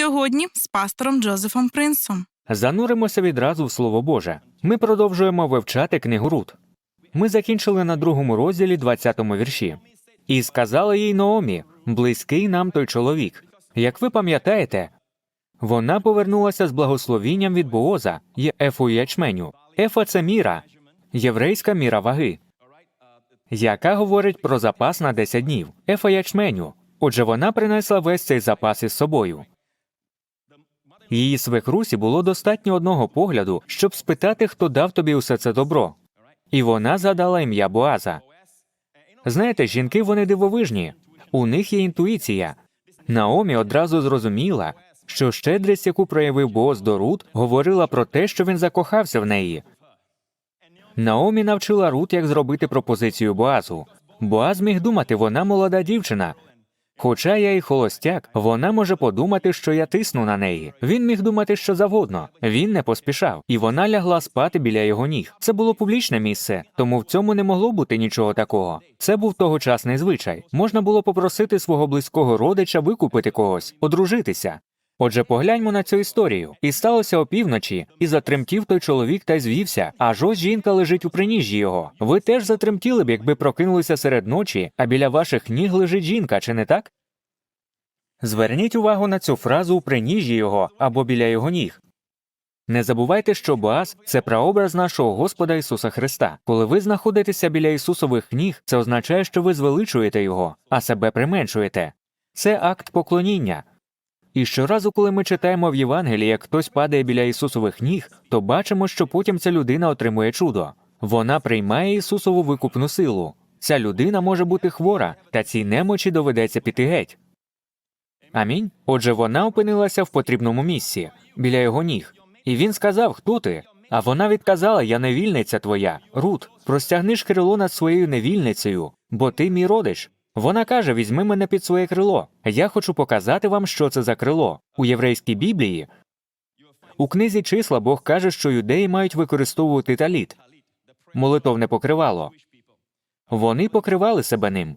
Сьогодні з пастором Джозефом Принсом. Зануримося відразу в Слово Боже. Ми продовжуємо вивчати книгу Рут. Ми закінчили на другому розділі 20-му вірші. І сказала їй Наомі, близький нам той чоловік. Як ви пам'ятаєте, вона повернулася з благословінням від Бооза є ефою ячменю. Ефа це міра, єврейська міра ваги, яка говорить про запас на 10 днів. Ефа ячменю. Отже, вона принесла весь цей запас із собою. Її свекрусі було достатньо одного погляду, щоб спитати, хто дав тобі усе це добро. І вона згадала ім'я Боаза. Знаєте, жінки вони дивовижні, у них є інтуїція. Наомі одразу зрозуміла, що щедрість, яку проявив Бооз до Рут, говорила про те, що він закохався в неї. Наомі навчила Рут, як зробити пропозицію Боазу. Боаз міг думати, вона молода дівчина. Хоча я і холостяк, вона може подумати, що я тисну на неї. Він міг думати що завгодно. Він не поспішав, і вона лягла спати біля його ніг. Це було публічне місце, тому в цьому не могло бути нічого такого. Це був тогочасний звичай. Можна було попросити свого близького родича викупити когось, одружитися. Отже, погляньмо на цю історію. І сталося опівночі, і затремтів той чоловік та звівся, аж ось жінка лежить у приніжжі його. Ви теж затремтіли б, якби прокинулися серед ночі, а біля ваших ніг лежить жінка, чи не так? Зверніть увагу на цю фразу у приніжжі його або біля його ніг. Не забувайте, що Боаз – це прообраз нашого Господа Ісуса Христа. Коли ви знаходитеся біля Ісусових ніг, це означає, що ви звеличуєте Його, а себе применшуєте. Це акт поклоніння. І щоразу, коли ми читаємо в Євангелії, як хтось падає біля Ісусових ніг, то бачимо, що потім ця людина отримує чудо. Вона приймає Ісусову викупну силу. Ця людина може бути хвора, та цій немочі доведеться піти геть. Амінь. Отже, вона опинилася в потрібному місці, біля його ніг. І він сказав, хто ти? А вона відказала: Я невільниця твоя. Рут, простягни крило над своєю невільницею, бо ти мій родич. Вона каже: Візьми мене під своє крило. Я хочу показати вам, що це за крило. У єврейській Біблії у книзі числа Бог каже, що юдеї мають використовувати таліт, молитовне покривало. Вони покривали себе ним.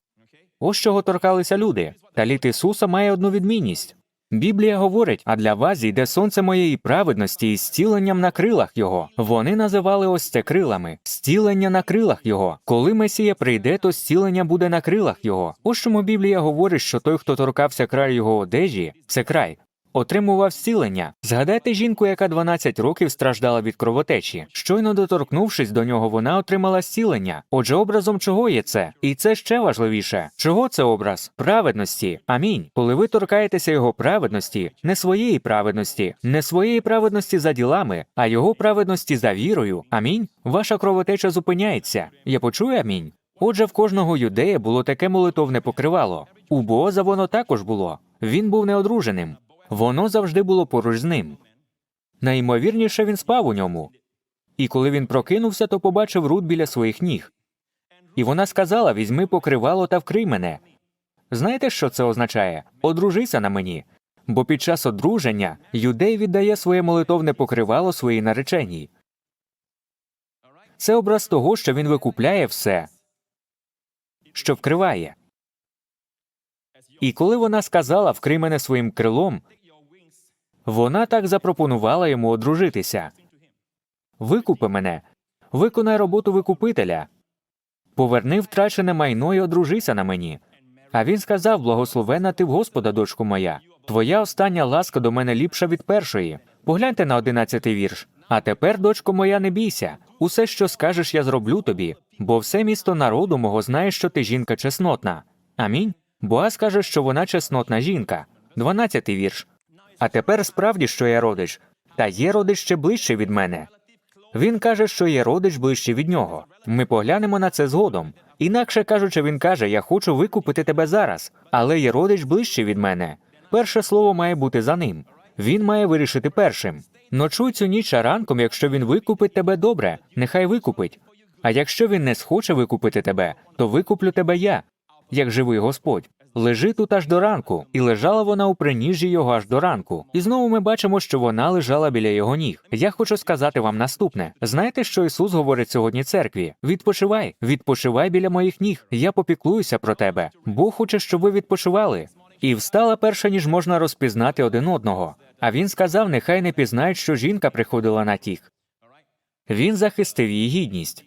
Ось чого торкалися люди. Таліт Ісуса має одну відмінність. Біблія говорить: а для вас йде сонце моєї праведності і зціленням на крилах його. Вони називали ось це крилами, зцілення на крилах його. Коли Месія прийде, то зцілення буде на крилах його. Ось чому Біблія говорить, що той, хто торкався краю його одежі, це край. Отримував зцілення. Згадайте жінку, яка 12 років страждала від кровотечі. Щойно доторкнувшись до нього, вона отримала зцілення. Отже, образом чого є це? І це ще важливіше. Чого це образ? Праведності. Амінь. Коли ви торкаєтеся його праведності, не своєї праведності, не своєї праведності за ділами, а його праведності за вірою. Амінь. Ваша кровотеча зупиняється. Я почую амінь. Отже, в кожного юдея було таке молитовне покривало. У Бооза воно також було. Він був неодруженим. Воно завжди було поруч з ним. Найімовірніше він спав у ньому. І коли він прокинувся, то побачив Рут біля своїх ніг. І вона сказала: Візьми покривало та вкрий мене. Знаєте, що це означає? Одружися на мені. Бо під час одруження юдей віддає своє молитовне покривало своїй нареченій. Це образ того, що він викупляє все, що вкриває. І коли вона сказала вкрий мене своїм крилом, вона так запропонувала йому одружитися. Викупи мене, виконай роботу викупителя, поверни втрачене майно і одружися на мені. А він сказав: Благословена ти в Господа, дочко моя. Твоя остання ласка до мене ліпша від першої. Погляньте на одинадцятий вірш. А тепер, дочко моя, не бійся. Усе, що скажеш, я зроблю тобі, бо все місто народу мого знає, що ти жінка чеснотна. Амінь. Боаз каже, що вона чеснотна жінка. Дванадцятий вірш. А тепер справді, що я родич, та є родич ще ближче від мене. Він каже, що є родич ближче від нього. Ми поглянемо на це згодом. Інакше кажучи, він каже: Я хочу викупити тебе зараз, але є родич ближче від мене. Перше слово має бути за ним. Він має вирішити першим. Ночуй цю ніч а ранком, якщо він викупить тебе добре, нехай викупить. А якщо він не схоче викупити тебе, то викуплю тебе я, як живий Господь. Лежи тут аж до ранку, і лежала вона у приніжжі його аж до ранку. І знову ми бачимо, що вона лежала біля його ніг. Я хочу сказати вам наступне: знаєте, що Ісус говорить сьогодні церкві? Відпочивай, відпочивай біля моїх ніг. Я попіклуюся про тебе. Бог хоче, щоб ви відпочивали. і встала перша, ніж можна розпізнати один одного. А він сказав, нехай не пізнають, що жінка приходила на тіх. Він захистив її гідність.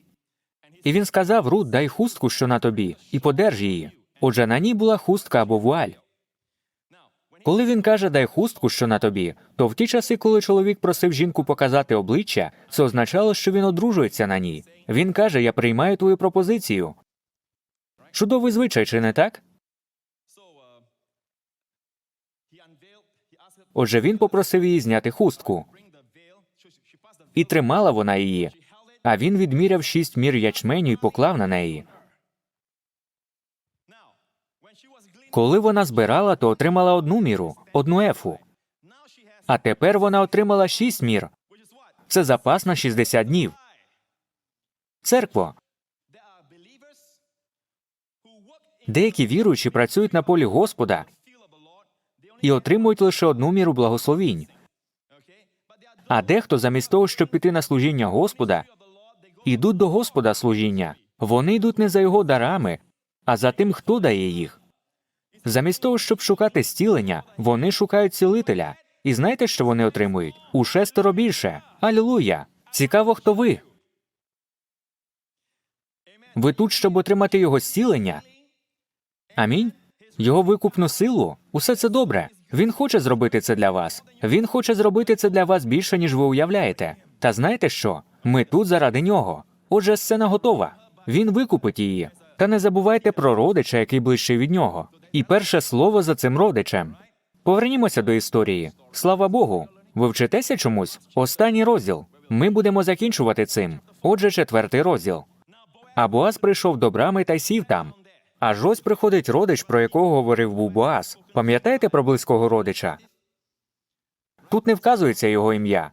І він сказав Рут, дай хустку, що на тобі, і подерж її. Отже, на ній була хустка або вуаль. Коли він каже дай хустку, що на тобі, то в ті часи, коли чоловік просив жінку показати обличчя, це означало, що він одружується на ній. Він каже: Я приймаю твою пропозицію. Чудовий звичай, чи не так? Отже, він попросив її зняти хустку, і тримала вона її. А він відміряв шість мір ячменю і поклав на неї. Коли вона збирала, то отримала одну міру, одну ефу. А тепер вона отримала шість мір. Це запас на 60 днів. Церкво. Деякі віруючі працюють на полі Господа і отримують лише одну міру благословінь. А дехто, замість того, щоб піти на служіння Господа, ідуть до Господа служіння. Вони йдуть не за його дарами, а за тим, хто дає їх. Замість того, щоб шукати зцілення, вони шукають цілителя. І знаєте, що вони отримують? У шестеро більше. Алілуя! Цікаво, хто ви. Ви тут, щоб отримати його зцілення. Амінь. Його викупну силу. Усе це добре. Він хоче зробити це для вас. Він хоче зробити це для вас більше, ніж ви уявляєте. Та знаєте що? Ми тут заради нього. Отже, сцена готова. Він викупить її. Та не забувайте про родича, який ближчий від нього. І перше слово за цим родичем. Повернімося до історії. Слава Богу. Ви вчитеся чомусь? Останній розділ. Ми будемо закінчувати цим. Отже, четвертий розділ. А Боаз прийшов до брами та сів там. Аж ось приходить родич, про якого говорив був Боаз. Пам'ятаєте про близького родича? Тут не вказується його ім'я.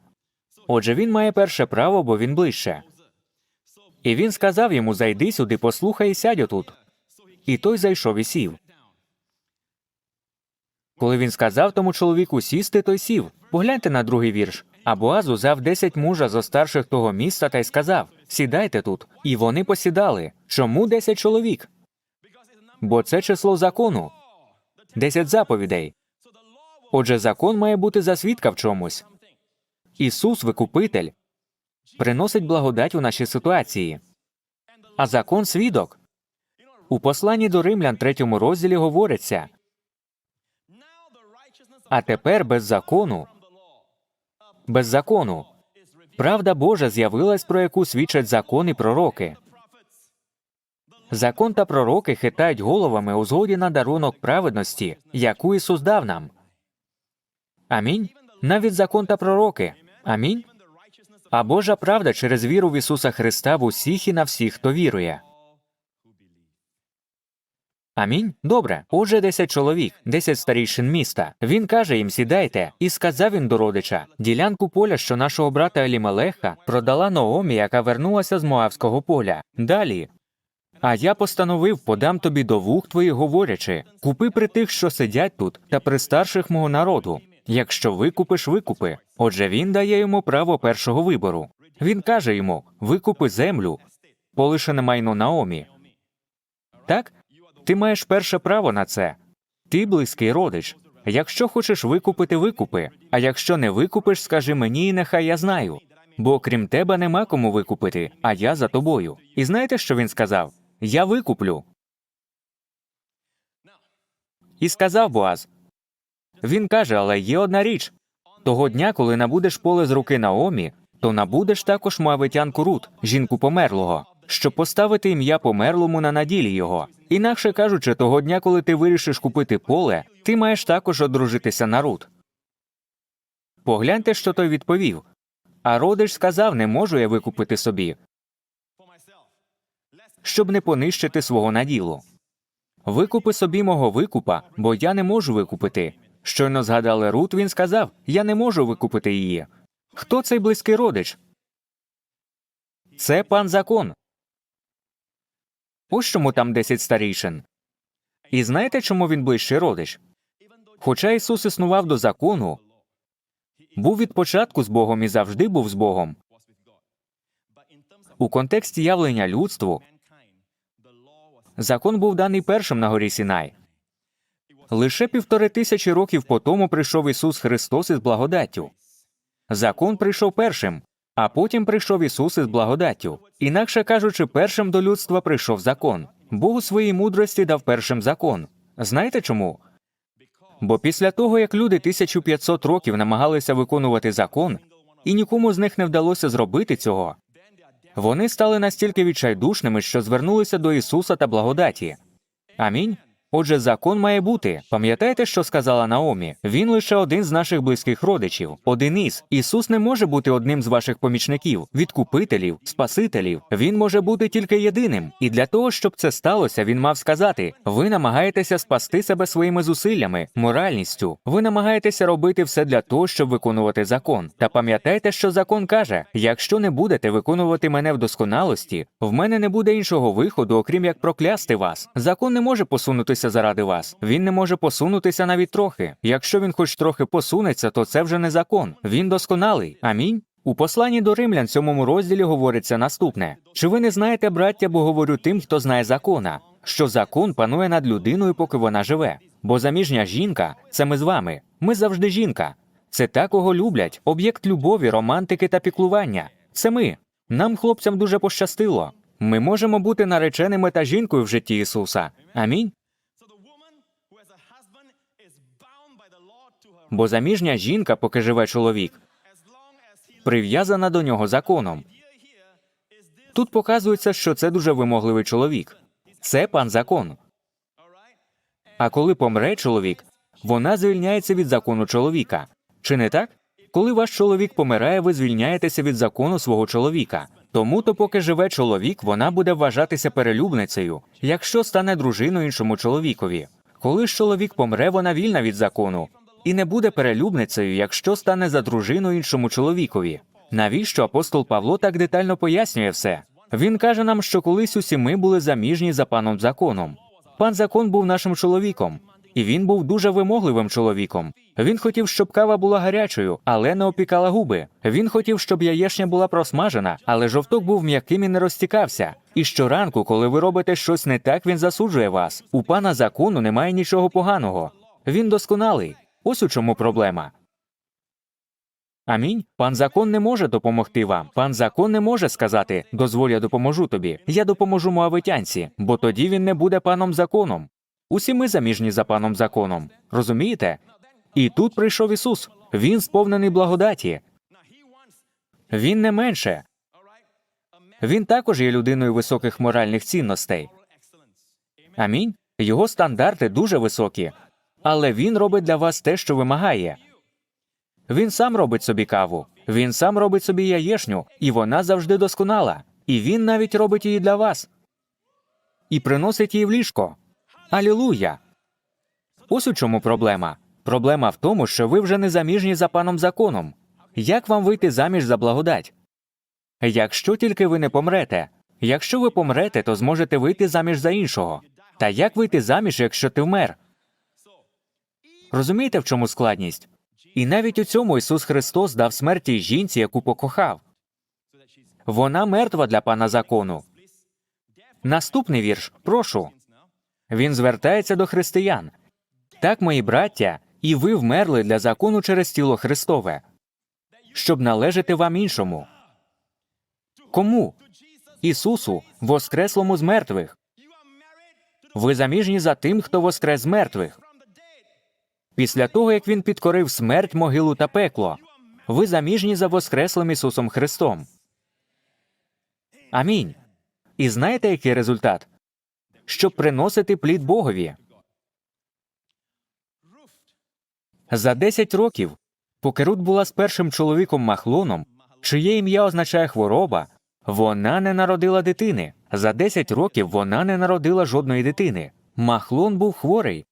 Отже, він має перше право, бо він ближче. І він сказав йому Зайди сюди, послухай і сядь отут. І той зайшов і сів. Коли він сказав тому чоловіку сісти, той сів. Погляньте на другий вірш. А Боаз узяв десять мужа зо старших того міста та й сказав Сідайте тут. І вони посідали. Чому десять чоловік? Бо це число закону. Десять заповідей. Отже, закон має бути за свідка в чомусь. Ісус, Викупитель, приносить благодать у наші ситуації. А закон свідок. У посланні до римлян третьому розділі говориться а тепер без закону. Без закону. Правда Божа з'явилась, про яку свідчать закон і пророки. Закон та пророки хитають головами у згоді на дарунок праведності, яку Ісус дав нам. Амінь. Навіть закон та пророки. Амінь. А Божа правда через віру в Ісуса Христа в усіх і на всіх, хто вірує. Амінь. Добре. Отже, десять чоловік, десять старійшин міста. Він каже їм сідайте, і сказав він до родича ділянку поля, що нашого брата Елімелеха продала Наомі, яка вернулася з Моавського поля. Далі. А я постановив, подам тобі до вух твоїх говорячи купи при тих, що сидять тут, та при старших мого народу. Якщо викупиш, викупи. Отже, він дає йому право першого вибору. Він каже йому: викупи землю, полишене майно Наомі. Так? Ти маєш перше право на це. Ти близький родич. Якщо хочеш викупити, викупи. А якщо не викупиш, скажи мені, і нехай я знаю. Бо крім тебе нема кому викупити, а я за тобою. І знаєте, що він сказав? Я викуплю. І сказав Боаз. Він каже, але є одна річ того дня, коли набудеш поле з руки Наомі, то набудеш також Моавитянку Рут, жінку померлого, щоб поставити ім'я померлому на наділі його. Інакше кажучи, того дня, коли ти вирішиш купити поле, ти маєш також одружитися на Рут. Погляньте, що той відповів. А родич сказав, не можу я викупити собі, щоб не понищити свого наділу. Викупи собі мого викупа, бо я не можу викупити. Щойно згадали Рут, він сказав Я не можу викупити її. Хто цей близький родич? Це пан закон. Ось чому там десять старішин. І знаєте, чому він ближчий родич? Хоча Ісус існував до закону, був від початку з Богом і завжди був з Богом. У контексті явлення людству закон був даний першим на горі Сінай. Лише півтори тисячі років по тому прийшов Ісус Христос із благодаттю. Закон прийшов першим, а потім прийшов Ісус із благодаттю. Інакше кажучи, першим до людства прийшов закон. Бог у своїй мудрості дав першим закон. Знаєте чому? Бо після того, як люди 1500 років намагалися виконувати закон, і нікому з них не вдалося зробити цього, вони стали настільки відчайдушними, що звернулися до Ісуса та благодаті. Амінь. Отже, закон має бути. Пам'ятаєте, що сказала Наомі? Він лише один з наших близьких родичів. Один із. Ісус не може бути одним з ваших помічників, відкупителів, спасителів. Він може бути тільки єдиним. І для того, щоб це сталося, він мав сказати: ви намагаєтеся спасти себе своїми зусиллями, моральністю. Ви намагаєтеся робити все для того, щоб виконувати закон. Та пам'ятайте, що закон каже: якщо не будете виконувати мене в досконалості, в мене не буде іншого виходу, окрім як проклясти вас. Закон не може посунутися заради вас. Він не може посунутися навіть трохи. Якщо він хоч трохи посунеться, то це вже не закон. Він досконалий. Амінь. У посланні до римлян, сьомому розділі говориться наступне: чи ви не знаєте, браття, бо говорю тим, хто знає закона, що закон панує над людиною, поки вона живе? Бо заміжня жінка це ми з вами. Ми завжди жінка. Це та, кого люблять, об'єкт любові, романтики та піклування. Це ми. Нам, хлопцям, дуже пощастило. Ми можемо бути нареченими та жінкою в житті Ісуса. Амінь. Бо заміжня жінка, поки живе чоловік, прив'язана до нього законом. Тут показується, що це дуже вимогливий чоловік. Це пан закон. А коли помре чоловік, вона звільняється від закону чоловіка. Чи не так? Коли ваш чоловік помирає, ви звільняєтеся від закону свого чоловіка. Тому то, поки живе чоловік, вона буде вважатися перелюбницею, якщо стане дружиною іншому чоловікові. Коли ж чоловік помре, вона вільна від закону і не буде перелюбницею, якщо стане за дружиною іншому чоловікові. Навіщо апостол Павло так детально пояснює все? Він каже нам, що колись усі ми були заміжні за паном законом. Пан закон був нашим чоловіком, і він був дуже вимогливим чоловіком. Він хотів, щоб кава була гарячою, але не опікала губи. Він хотів, щоб яєшня була просмажена, але жовток був м'яким і не розтікався. І щоранку, коли ви робите щось не так, він засуджує вас. У пана закону немає нічого поганого. Він досконалий. Ось у чому проблема. Амінь. Пан закон не може допомогти вам. Пан закон не може сказати дозволь, я допоможу тобі. Я допоможу моавитянці, бо тоді він не буде паном законом. Усі ми заміжні за паном законом. Розумієте? І тут прийшов Ісус. Він сповнений благодаті. Він не менше. Він також є людиною високих моральних цінностей. Амінь. Його стандарти дуже високі, але він робить для вас те, що вимагає. Він сам робить собі каву, він сам робить собі яєшню, і вона завжди досконала. І він навіть робить її для вас. І приносить її в ліжко. Алілуя! Ось у чому проблема. Проблема в тому, що ви вже не заміжні за паном законом. Як вам вийти заміж за благодать? Якщо тільки ви не помрете. Якщо ви помрете, то зможете вийти заміж за іншого. Та як вийти заміж, якщо ти вмер? Розумієте, в чому складність? І навіть у цьому Ісус Христос дав смерті жінці, яку покохав. Вона мертва для пана закону. Наступний вірш, прошу. Він звертається до християн. Так, мої браття, і ви вмерли для закону через тіло Христове, щоб належати вам іншому. Кому? Ісусу, воскреслому з мертвих. Ви заміжні за тим, хто воскрес з мертвих. Після того, як він підкорив смерть, могилу та пекло, ви заміжні за воскреслим Ісусом Христом. Амінь. І знаєте, який результат? Щоб приносити плід Богові. За 10 років, поки Рут була з першим чоловіком Махлоном, чиє ім'я означає хвороба, вона не народила дитини. За 10 років вона не народила жодної дитини. Махлон був хворий.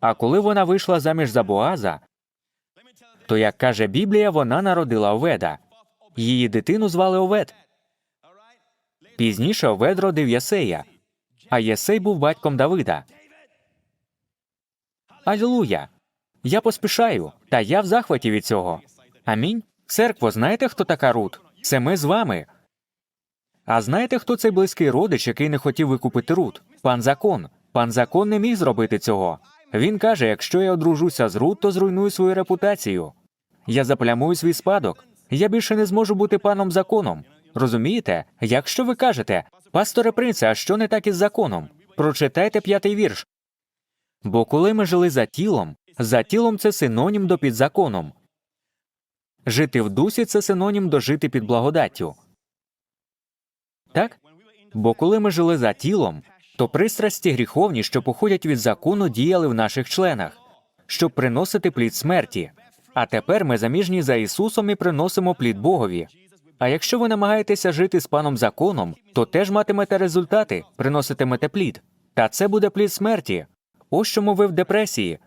А коли вона вийшла заміж за Боаза, то, як каже Біблія, вона народила Оведа. Її дитину звали Овед. Пізніше Овед родив Єсея, а Єсей був батьком Давида. Алілуя! Я поспішаю, та я в захваті від цього. Амінь. Церкво, знаєте, хто така Рут? Це ми з вами. А знаєте, хто цей близький родич, який не хотів викупити Рут? Пан закон. Пан закон не міг зробити цього. Він каже: якщо я одружуся з Рут, то зруйную свою репутацію. Я заплямую свій спадок. Я більше не зможу бути паном законом. Розумієте? Якщо ви кажете, пасторе принце, а що не так із законом? Прочитайте п'ятий вірш. Бо коли ми жили за тілом, за тілом це синонім до під законом. Жити в дусі це синонім до жити під благодаттю. Так? Бо коли ми жили за тілом, то пристрасті гріховні, що походять від закону, діяли в наших членах, щоб приносити плід смерті. А тепер ми заміжні за Ісусом і приносимо плід Богові. А якщо ви намагаєтеся жити з паном законом, то теж матимете результати, приноситимете плід. Та це буде плід смерті. Ось чому ви в депресії.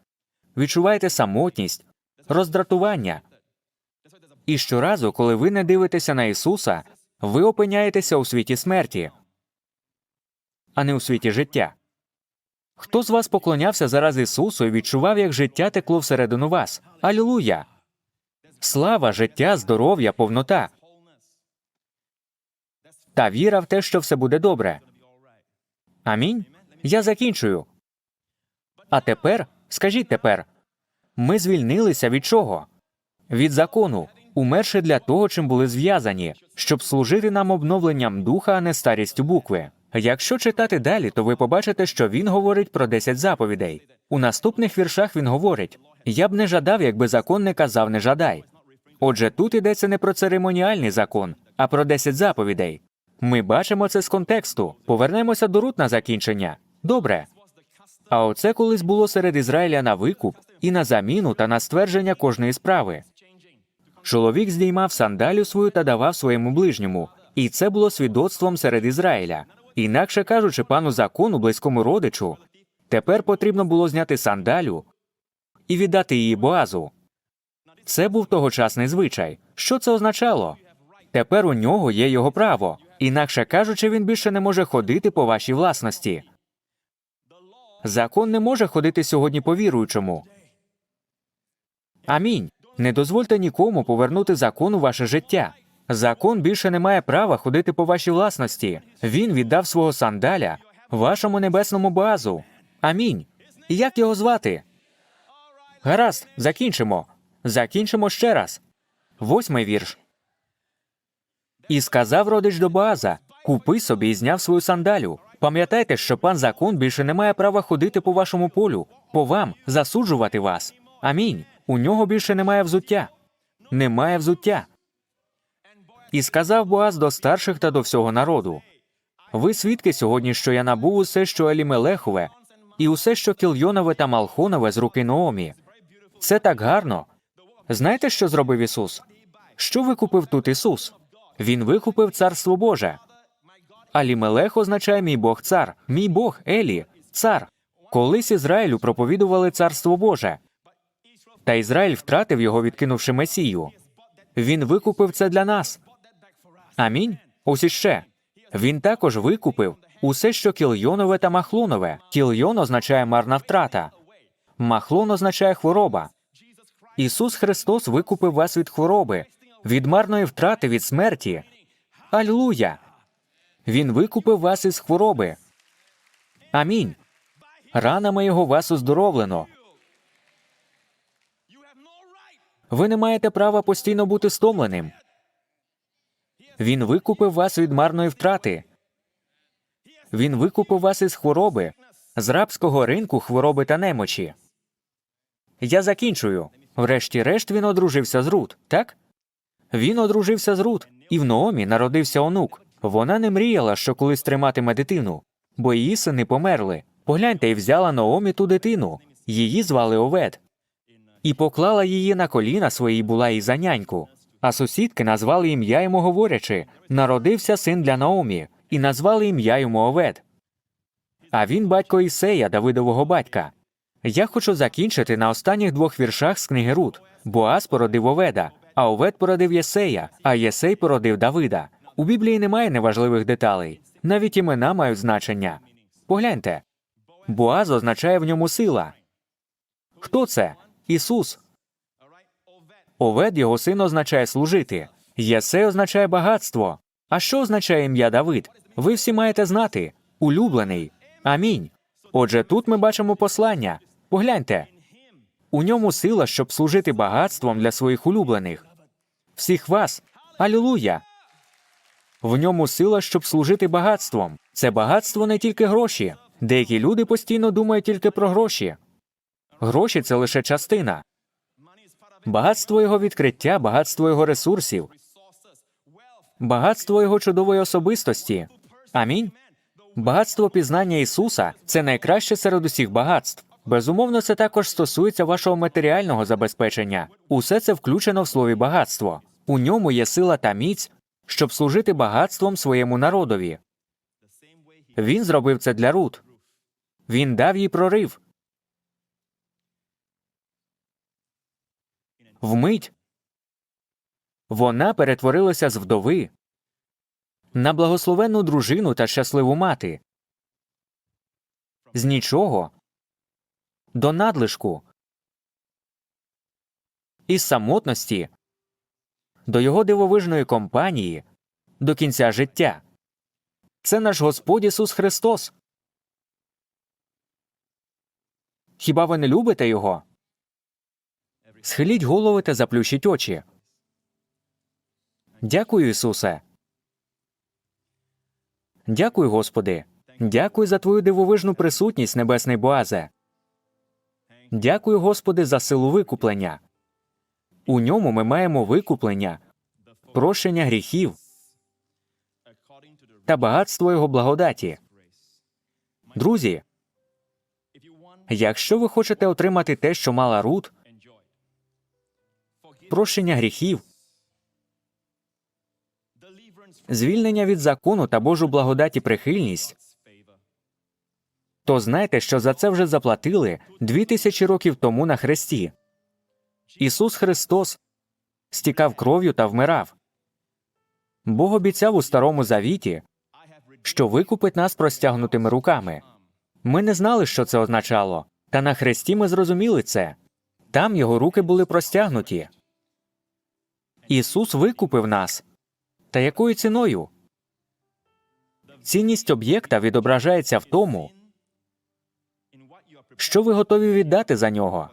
Відчуваєте самотність, роздратування. І щоразу, коли ви не дивитеся на Ісуса, ви опиняєтеся у світі смерті, а не у світі життя. Хто з вас поклонявся зараз Ісусу і відчував, як життя текло всередину вас? Алілуя! Слава, життя, здоров'я, повнота. Та віра в те, що все буде добре. Амінь. Я закінчую. А тепер, скажіть тепер, ми звільнилися від чого? Від закону, умерши для того, чим були зв'язані, щоб служити нам обновленням духа, а не старістю букви. Якщо читати далі, то ви побачите, що він говорить про 10 заповідей. У наступних віршах він говорить: Я б не жадав, якби закон не казав не жадай. Отже, тут йдеться не про церемоніальний закон, а про 10 заповідей. Ми бачимо це з контексту. Повернемося до Рут на закінчення. Добре. А оце колись було серед Ізраїля на викуп і на заміну та на ствердження кожної справи. Чоловік здіймав сандалю свою та давав своєму ближньому, і це було свідоцтвом серед Ізраїля. Інакше кажучи, пану закону, близькому родичу, тепер потрібно було зняти сандалю і віддати її Боазу. Це був тогочасний звичай. Що це означало? Тепер у нього є його право. Інакше кажучи, він більше не може ходити по вашій власності. Закон не може ходити сьогодні по віруючому. Амінь. Не дозвольте нікому повернути закон у ваше життя. Закон більше не має права ходити по вашій власності. Він віддав свого сандаля вашому небесному базу. Амінь. Як його звати? Гаразд, закінчимо. Закінчимо ще раз. Восьмий вірш. І сказав родич до Боаза: Купи собі і зняв свою сандалю. Пам'ятайте, що пан закон більше не має права ходити по вашому полю, по вам, засуджувати вас. Амінь. У нього більше немає взуття. Немає взуття. І сказав Боаз до старших та до всього народу: Ви свідки сьогодні, що я набув усе, що Елімелехове, і усе, що Кільйонове та Малхонове з руки Наомі. Це так гарно. Знаєте, що зробив Ісус? Що викупив тут Ісус? Він викупив царство Боже. Алімелех означає мій Бог цар, мій Бог Елі, цар. Колись Ізраїлю проповідували царство Боже. Та Ізраїль втратив його, відкинувши Месію. Він викупив це для нас. Амінь. Ось іще. Він також викупив усе, що кільйонове та махлонове. Кільйон означає марна втрата. Махлон означає хвороба. Ісус Христос викупив вас від хвороби, від марної втрати, від смерті. Аллилуйя! Він викупив вас із хвороби. Амінь. Ранами його вас оздоровлено. Ви не маєте права постійно бути стомленим. Він викупив вас від марної втрати. Він викупив вас із хвороби, з рабського ринку хвороби та немочі. Я закінчую. Врешті-решт він одружився з Рут, так? Він одружився з Рут, і в Наомі народився онук. Вона не мріяла, що колись триматиме дитину, бо її сини померли. Погляньте, і взяла Наомі ту дитину. Її звали Овед. І поклала її на коліна свої була і за няньку. А сусідки назвали ім'я йому говорячи народився син для Наомі, і назвали ім'я йому Овед. А він батько Ісея, Давидового батька. Я хочу закінчити на останніх двох віршах з книги Рут. Боаз породив Оведа, а Овед породив Єсея, а Єсей породив Давида. У Біблії немає неважливих деталей, навіть імена мають значення. Погляньте. Боаз означає в ньому сила. Хто це? Ісус. Овед його син означає служити. Єсей означає багатство. А що означає ім'я Давид? Ви всі маєте знати. Улюблений. Амінь. Отже, тут ми бачимо послання. Погляньте. У ньому сила, щоб служити багатством для своїх улюблених. Всіх вас. Алілуя! В ньому сила, щоб служити багатством. Це багатство не тільки гроші. Деякі люди постійно думають тільки про гроші. Гроші це лише частина. Багатство його відкриття, багатство його ресурсів, багатство його чудової особистості. Амінь. Багатство пізнання Ісуса це найкраще серед усіх багатств. Безумовно, це також стосується вашого матеріального забезпечення. Усе це включено в слові багатство. У ньому є сила та міць, щоб служити багатством своєму народові. Він зробив це для Рут. Він дав їй прорив. Вмить вона перетворилася з вдови на благословенну дружину та щасливу мати. З нічого до надлишку, із самотності до його дивовижної компанії до кінця життя. Це наш Господь Ісус Христос. Хіба ви не любите Його? Схиліть голови та заплющіть очі. Дякую, Ісусе. Дякую, Господи. Дякую за Твою дивовижну присутність, Небесний Боазе. Дякую, Господи, за силу викуплення. У ньому ми маємо викуплення, прощення гріхів та багатство Його благодаті. Друзі, якщо ви хочете отримати те, що мала Рут, прощення гріхів, звільнення від закону та Божу благодаті прихильність, то знайте, що за це вже заплатили дві тисячі років тому на хресті. Ісус Христос стікав кров'ю та вмирав. Бог обіцяв у старому завіті, що викупить нас простягнутими руками. Ми не знали, що це означало, та на хресті ми зрозуміли це. Там його руки були простягнуті. Ісус викупив нас. Та якою ціною? Цінність об'єкта відображається в тому, що ви готові віддати за нього.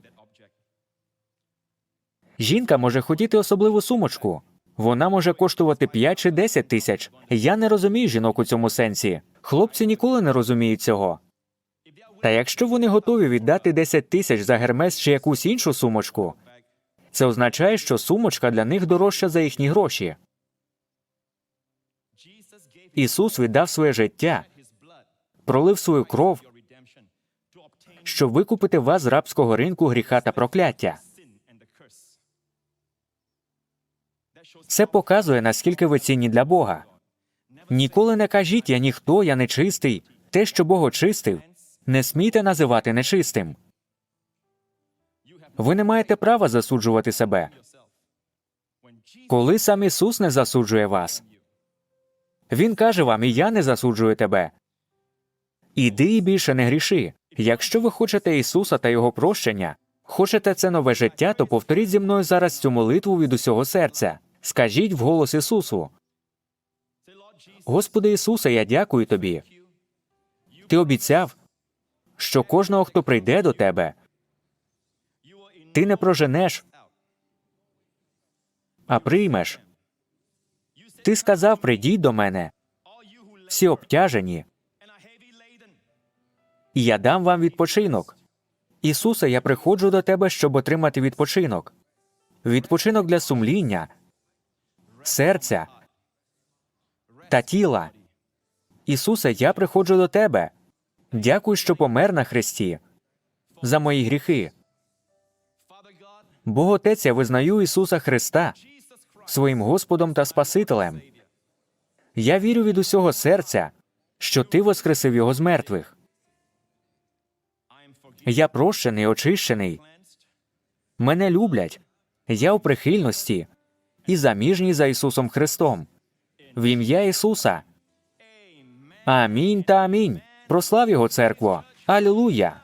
Жінка може хотіти особливу сумочку. Вона може коштувати 5 чи 10 тисяч. Я не розумію жінок у цьому сенсі. Хлопці ніколи не розуміють цього. Та якщо вони готові віддати 10 тисяч за гермес чи якусь іншу сумочку, це означає, що сумочка для них дорожча за їхні гроші. Ісус віддав своє життя, пролив свою кров, щоб викупити вас з рабського ринку гріха та прокляття. Це показує, наскільки ви цінні для Бога. Ніколи не кажіть я ніхто, я нечистий. Те, що Бог очистив, не смійте називати нечистим. Ви не маєте права засуджувати себе. Коли сам Ісус не засуджує вас, Він каже вам, і я не засуджую тебе. Іди і більше не гріши. Якщо ви хочете Ісуса та Його прощення, хочете це нове життя, то повторіть зі мною зараз цю молитву від усього серця. Скажіть вголос Ісусу. Господи Ісусе, я дякую тобі. Ти обіцяв, що кожного, хто прийде до тебе, ти не проженеш, а приймеш. Ти сказав, прийдіть до мене, всі обтяжені, і я дам вам відпочинок. Ісусе, я приходжу до тебе, щоб отримати відпочинок. Відпочинок для сумління, серця та тіла. Ісусе, я приходжу до тебе. Дякую, що помер на хресті за мої гріхи. Бог Отець, я визнаю Ісуса Христа своїм Господом та Спасителем. Я вірю від усього серця, що Ти воскресив Його з мертвих. Я прощений, очищений. Мене люблять. Я у прихильності і заміжній за Ісусом Христом. В ім'я Ісуса. Амінь та амінь. Прослав Його церкво. Алілуя!